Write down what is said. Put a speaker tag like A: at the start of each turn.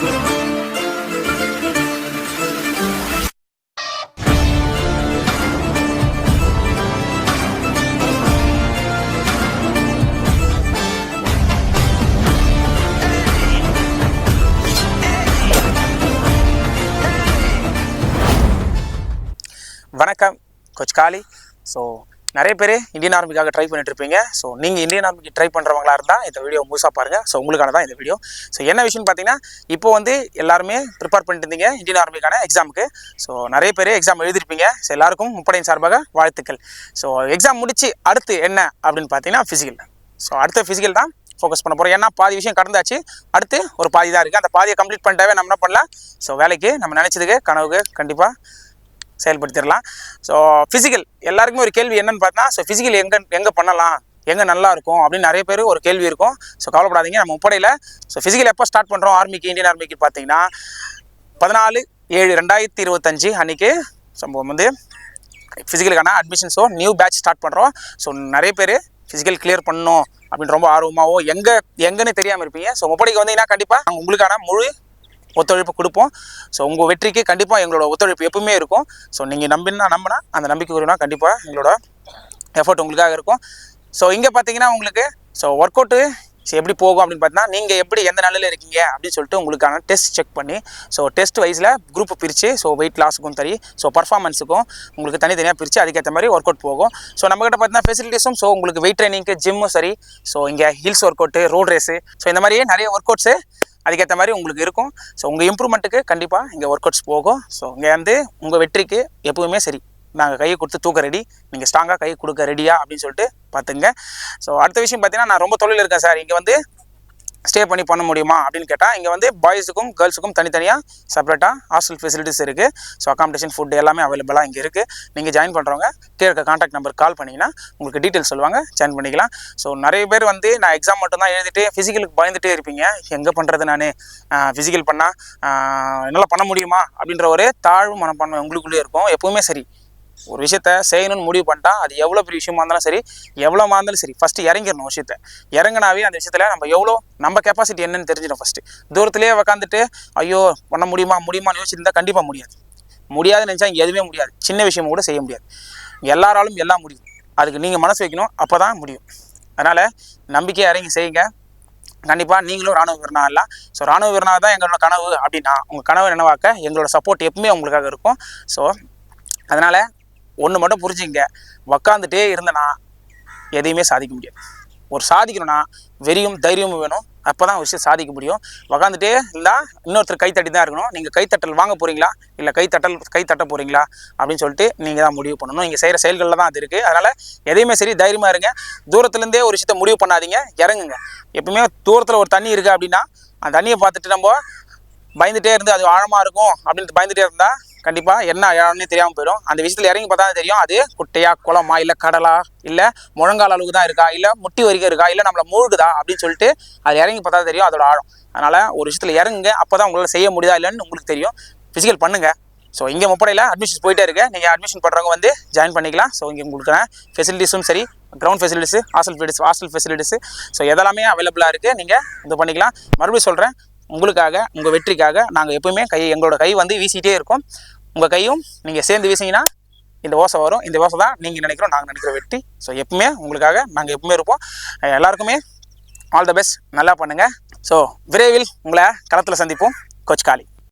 A: வணக்கம் கோச் காளி ஸோ நிறைய பேர் இந்தியன் ஆர்மிக்காக ட்ரை பண்ணிட்டு இருப்பீங்க. ஸோ நீங்கள் இந்தியன் ஆர்மிக்கு ட்ரை பண்ணுறவங்களா இருந்தால் இந்த வீடியோ முழுசாக பாருங்கள் ஸோ உங்களுக்கான தான் இந்த வீடியோ ஸோ என்ன விஷயம்னு பார்த்தீங்கன்னா இப்போ வந்து எல்லாருமே ப்ரிப்பேர் பண்ணிட்டு இருந்தீங்க இந்தியன் ஆர்மிக்கான எக்ஸாமுக்கு ஸோ நிறைய பேர் எக்ஸாம் எழுதிருப்பீங்க. ஸோ எல்லாருக்கும் முப்படையின் சார்பாக வாழ்த்துக்கள். ஸோ எக்ஸாம் முடிச்சு அடுத்து என்ன அப்படின்னு பார்த்தீங்கன்னா ஃபிசிக்கல் ஸோ அடுத்த ஃபிசிக்கல் தான் ஃபோக்கஸ் பண்ண போகிறோம் ஏன்னா பாதி விஷயம் கடந்தாச்சு. அடுத்து ஒரு பாதி தான் இருக்குது அந்த பாதியை கம்ப்ளீட் பண்ணிட்டாவே நம்ம என்ன பண்ணலாம்? ஸோ வேலைக்கு நம்ம நினச்சதுக்கு கனவுக்கு கண்டிப்பாக செயல்படுத்திடலாம். ஸோ ஃபிசிக்கல் எல்லாருக்குமே ஒரு கேள்வி என்னென்னு பார்த்தா ஸோ ஃபிசிக்கல் எங்கே எங்கே பண்ணலாம்? எங்கே நல்லா இருக்கும்? அப்படின்னு நிறைய பேர் ஒரு கேள்வி இருக்கும். ஸோ கவலைப்படாதீங்க நம்ம முப்படையில் ஸோ ஃபிசிக்கல் எப்போ ஸ்டார்ட் பண்ணுறோம் ஆர்மிக்கு இந்தியன் ஆர்மிக்கு பார்த்தீங்கன்னா பதினாலு ஏழு ரெண்டாயிரத்தி இருபத்தஞ்சு அன்றைக்கி சம்பவம் வந்து ஃபிசிக்கலுக்கான admission so new batch start பண்ணுறோம் ஸோ நிறைய பேர் ஃபிசிக்கல் கிளியர் பண்ணணும் அப்படின்னு ரொம்ப ஆர்வமாகவும் எங்கே எங்கன்னு தெரியாமல் இருப்பீங்க. ஸோ முப்படைக்கு வந்தீங்கன்னா கண்டிப்பாக உங்களுக்கான முழு ஒத்துழைப்பு கொடுப்போம். ஸோ உங்கள் வெற்றிக்கு கண்டிப்பாக எங்களோட ஒத்துழைப்பு எப்பவுமே இருக்கும். ஸோ நீங்கள் நம்பினா நம்பினா அந்த நம்பிக்கை வரும்னா கண்டிப்பாக எங்களோட எஃபர்ட் உங்களுக்காக இருக்கும். ஸோ இங்கே பார்த்தீங்கன்னா உங்களுக்கு ஸோ ஒர்க் அவுட்டு எப்படி போகும் அப்படின்னு பார்த்தீங்கன்னா நீங்கள் எப்படி எந்த நிலையில் இருக்கீங்க அப்படின்னு சொல்லிட்டு உங்களுக்கான டெஸ்ட் செக் பண்ணி ஸோ டெஸ்ட் வைஸில் குரூப் பிரித்து ஸோ வெயிட் லாஸுக்கும் சரி ஸோ பர்ஃபார்மன்ஸுக்கும் உங்களுக்கு தனித்தனியாக பிரித்து அதுக்கேற்ற மாதிரி ஒர்க் அவுட் போகும் ஸோ நம்மக்கிட்ட பார்த்தீங்கன்னா ஃபெசிலிட்டிஸும் ஸோ உங்களுக்கு வெயிட் ட்ரைனிங்க்கு ஜிம்மும் சரி ஸோ இங்கே hills workout road race so இந்த மாதிரியே நிறைய ஒர்க் அவுட்ஸு அதுக்கேற்ற மாதிரி உங்களுக்கு இருக்கும். ஸோ உங்கள் இம்ப்ரூவ்மெண்ட்டுக்கு கண்டிப்பாக இங்கே ஒர்க் அவுட்ஸ் போகும். ஸோ இங்கே வந்து உங்கள் வெற்றிக்கு எப்பவுமே சரி. நாங்கள் கையை கொடுத்து தூக்க ரெடி நீங்கள் ஸ்ட்ராங்காக கை கொடுக்க ரெடியா அப்படின்னு சொல்லிட்டு பார்த்துங்க. ஸோ அடுத்த விஷயம் பார்த்தீங்கன்னா நான் ரொம்ப தொழில் இருக்கேன் சார். இங்கே வந்து ஸ்டே பண்ணி பண்ண முடியுமா அப்படின்னு கேட்டால் இங்கே வந்து பாய்ஸுக்கும் கேர்ள்ஸுக்கும் தனித்தனியாக செப்பரேட்டாக ஹாஸ்டல் ஃபெசிலிட்டிஸ் இருக்குது ஸோ அகாமடேஷன் ஃபுட் எல்லாமே அவைலபிளாக இங்கே இருக்குது நீங்கள் ஜாயின் பண்ணுறவங்க கீழே இருக்க காண்டாக்ட் நம்பர் கால் பண்ணிங்கன்னா உங்களுக்கு டீட்டெயில்ஸ் சொல்லுவாங்க ஜாயின் பண்ணிக்கலாம். ஸோ நிறைய பேர் வந்து நான் எக்ஸாம் மட்டும்தான் எழுதிட்டு ஃபிசிக்கலுக்கு பயந்துட்டே இருப்பீங்க. எங்கே பண்ணுறது நான்? ஃபிசிக்கல் பண்ணால் என்னால் பண்ண முடியுமா? அப்படின்ற ஒரு தாழ்வு மனப்பான்மை உங்களுக்குள்ளே இருக்கும். எப்பவுமே சரி. ஒரு விஷயத்த செய்யணும்னு முடிவு பண்ணிட்டா அது எவ்வளோ பெரிய விஷயமா இருந்தாலும் சரி எவ்வளோமா இருந்தாலும் சரி ஃபஸ்ட்டு இறங்கிடணும் விஷயத்த. இறங்கினாவே அந்த விஷயத்தில் நம்ம எவ்வளோ நம்ம கெப்பாசிட்டி என்னன்னு தெரிஞ்சிடும் ஃபஸ்ட்டு தூரத்துலேயே உக்காந்துட்டு ஐயோ பண்ண முடியுமா முடியுமான்னு யோசிச்சிருந்தா கண்டிப்பாக முடியாது. முடியாதுன்னு நினச்சா இங்கே எதுவுமே முடியாது. சின்ன விஷயம் கூட செய்ய முடியாது. எல்லாராலும் எல்லாம் முடியும். அதுக்கு நீங்கள் மனசு வைக்கணும் அப்போ தான் முடியும். அதனால் நம்பிக்கையாக இறங்கி செய்யுங்க. கண்டிப்பாக நீங்களும் ராணுவ வீரனா இல்லை. ஸோ ராணுவ வீரனா தான் எங்களோட கனவு அப்படின்னா உங்கள் கனவை நினைவாக்க எங்களோட சப்போர்ட் எப்பவுமே உங்களுக்காக இருக்கும். ஸோ அதனால் ஒன்று மட்டும் புரிஞ்சுங்க உக்காந்துட்டே இருந்தனா எதையுமே சாதிக்க முடியாது. ஒரு சாதிக்கணும்னா வெறியும் தைரியமும் வேணும். அப்போ தான் விஷயம் சாதிக்க முடியும். உக்காந்துட்டே இருந்தால் இன்னொருத்தர் கைத்தட்டி தான் இருக்கணும். நீங்கள் கைத்தட்டல் வாங்க போகிறீங்களா இல்லை கைத்தட்டல் கை தட்ட போகிறீங்களா அப்படின்னு சொல்லிட்டு நீங்கள் தான் முடிவு பண்ணணும். நீங்கள் செய்கிற செயல்களில் தான் அது இருக்குது அதனால் எதையுமே சரி தைரியமாக இருங்க. தூரத்துலேருந்தே ஒரு விஷயத்த முடிவு பண்ணாதீங்க. இறங்குங்க. எப்பவுமே தூரத்தில் ஒரு தண்ணி இருக்குது அப்படின்னா அந்த தண்ணியை பார்த்துட்டு நம்ம பயந்துகிட்டே இருந்து அது ஆழமாக இருக்கும். அப்படின்னு பயந்துகிட்டே இருந்தால் கண்டிப்பாக என்ன ஆழம்னே தெரியாமல் போயிடும். அந்த விஷயத்தில் இறங்கி பார்த்தா தான் தெரியும். அது குட்டையா குளமா இல்லை கடலா இல்லை முழங்கால் அளவுக்கு தான் இருக்கா இல்லை முட்டி வரைக்கும் இருக்கா இல்லை நம்மளை மூழ்குதா அப்படின்னு சொல்லிட்டு அது இறங்கி பார்த்தா தெரியும் அதோட ஆழம். அதனால் ஒரு விஷயத்தில் இறங்குங்க அப்போ தான் உங்களால் செய்ய முடியுதா இல்லைன்னு உங்களுக்கு தெரியும். ஃபிசிக்கல் பண்ணுங்கள் ஸோ இங்கே முப்படையில் அட்மிஷன்ஸ் போயிட்டே இருக்கு. நீங்கள் அட்மிஷன் பண்ணுறவங்க வந்து ஜாயின் பண்ணிக்கலாம். ஸோ இங்கே உங்களுக்கான ஃபெசிலிட்டிஸும் சரி ground facilities hostel facilities hostel facilities so எதெல்லாமே அவைலபிளாக இருக்குது நீங்கள் இது பண்ணிக்கலாம். மறுபடியும் சொல்கிறேன் உங்களுக்காக உங்கள் வெற்றிக்காக நாங்கள் எப்பவுமே கை எங்களோட கை வந்து வீசிகிட்டே இருக்கோம். உங்கள் கையும் நீங்கள் சேர்ந்து வீசிங்கன்னா இந்த ஓசை வரும். இந்த ஓசை தான் நீங்கள் நினைக்கிறோம் நாங்கள் நினைக்கிற வெற்றி. ஸோ எப்பவுமே உங்களுக்காக நாங்கள் எப்பவுமே இருப்போம். எல்லாருக்குமே ஆல் த பெஸ்ட் நல்லா பண்ணுங்கள் ஸோ விரைவில் உங்களை களத்தில் சந்திப்போம். கோச் காளி.